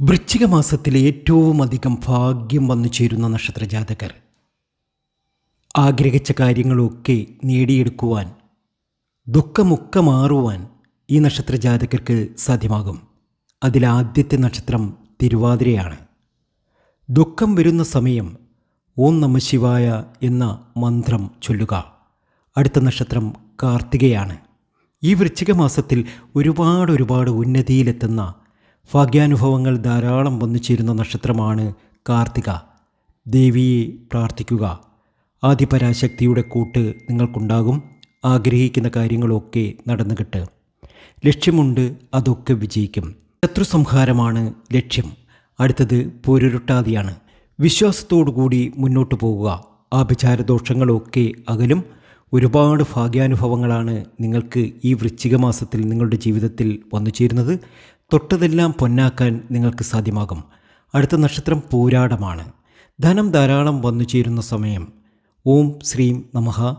വൃശ്ചിക മാസത്തിലെ ഏറ്റവും അധികം ഭാഗ്യം വന്നു ചേരുന്ന നക്ഷത്ര ജാതകർ ആഗ്രഹിച്ച കാര്യങ്ങളൊക്കെ നേടിയെടുക്കുവാൻ ദുഃഖമൊക്കെ മാറുവാൻ ഈ നക്ഷത്ര ജാതകർക്ക് സാധ്യമാകും അതിലാദ്യത്തെ നക്ഷത്രം തിരുവാതിരയാണ്. ദുഃഖം വരുന്ന സമയം ഓം നമ ശിവായ എന്ന മന്ത്രം ചൊല്ലുക. അടുത്ത നക്ഷത്രം കാർത്തികയാണ്. ഈ വൃശ്ചിക മാസത്തിൽ ഒരുപാട് ഒരുപാട് ഉന്നതിയിലെത്തുന്ന ഭാഗ്യാനുഭവങ്ങൾ ധാരാളം വന്നു ചേരുന്ന നക്ഷത്രമാണ് കാർത്തിക. ദേവിയെ പ്രാർത്ഥിക്കുക. ആദിപരാശക്തിയുടെ കൂട്ട് നിങ്ങൾക്കുണ്ടാകും. ആഗ്രഹിക്കുന്ന കാര്യങ്ങളൊക്കെ നടന്നു കിട്ട് ലക്ഷ്യമുണ്ട് അതൊക്കെ വിജയിക്കും. ശത്രു സംഹാരമാണ് ലക്ഷ്യം. അടുത്തത് പൊരുരുട്ടാതിയാണ്. വിശ്വാസത്തോടുകൂടി മുന്നോട്ട് പോവുക. ആഭിചാരദോഷങ്ങളൊക്കെ അകലും. ഒരുപാട് ഭാഗ്യാനുഭവങ്ങളാണ് നിങ്ങൾക്ക് ഈ വൃശ്ചിക മാസത്തിൽ നിങ്ങളുടെ ജീവിതത്തിൽ വന്നു ചേരുന്നത് തൊട്ടതെല്ലാം പൊന്നാക്കാൻ നിങ്ങൾക്ക് സാധ്യമാകും. അടുത്ത നക്ഷത്രം പൂരാടമാണ്. ധനം ധാരാളം വന്നു ചേരുന്ന സമയം. ഓം ശ്രീം നമഹ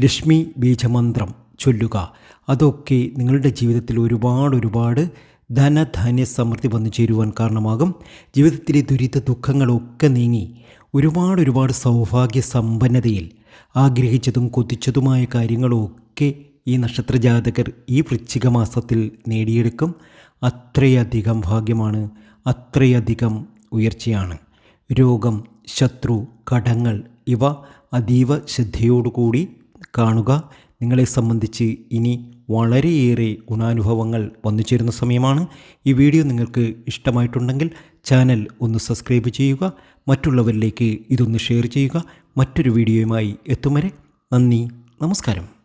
ലക്ഷ്മി ബീജമന്ത്രം ചൊല്ലുക. അതൊക്കെ നിങ്ങളുടെ ജീവിതത്തിൽ ഒരുപാട് ഒരുപാട് ധനധാന്യ സമൃദ്ധി വന്നു ചേരുവാൻ കാരണമാകും. ജീവിതത്തിലെ ദുരിത ദുഃഖങ്ങളൊക്കെ നീങ്ങി. ഒരുപാട് ഒരുപാട് സൗഭാഗ്യ സമ്പന്നതയിൽ ആഗ്രഹിച്ചതും കൊതിച്ചതുമായ കാര്യങ്ങളൊക്കെ ഈ നക്ഷത്ര ജാതകർ ഈ വൃശ്ചിക മാസത്തിൽ നേടിയെടുക്കും. അത്രയധികം ഭാഗ്യമാണ് അത്രയധികം ഉയർച്ചയാണ്. രോഗം ശത്രു കടങ്ങൾ ഇവ അതീവ ശ്രദ്ധയോടുകൂടി കാണുക. നിങ്ങളെ സംബന്ധിച്ച് ഇനി വളരെയേറെ ഗുണാനുഭവങ്ങൾ വന്നു ചേരുന്ന സമയമാണ്. ഈ വീഡിയോ നിങ്ങൾക്ക് ഇഷ്ടമായിട്ടുണ്ടെങ്കിൽ ചാനൽ ഒന്ന് സബ്സ്ക്രൈബ് ചെയ്യുക മറ്റുള്ളവരിലേക്ക് ഇതൊന്ന് ഷെയർ ചെയ്യുക. മറ്റൊരു വീഡിയോയുമായി എത്തും വരെ നന്ദി നമസ്കാരം.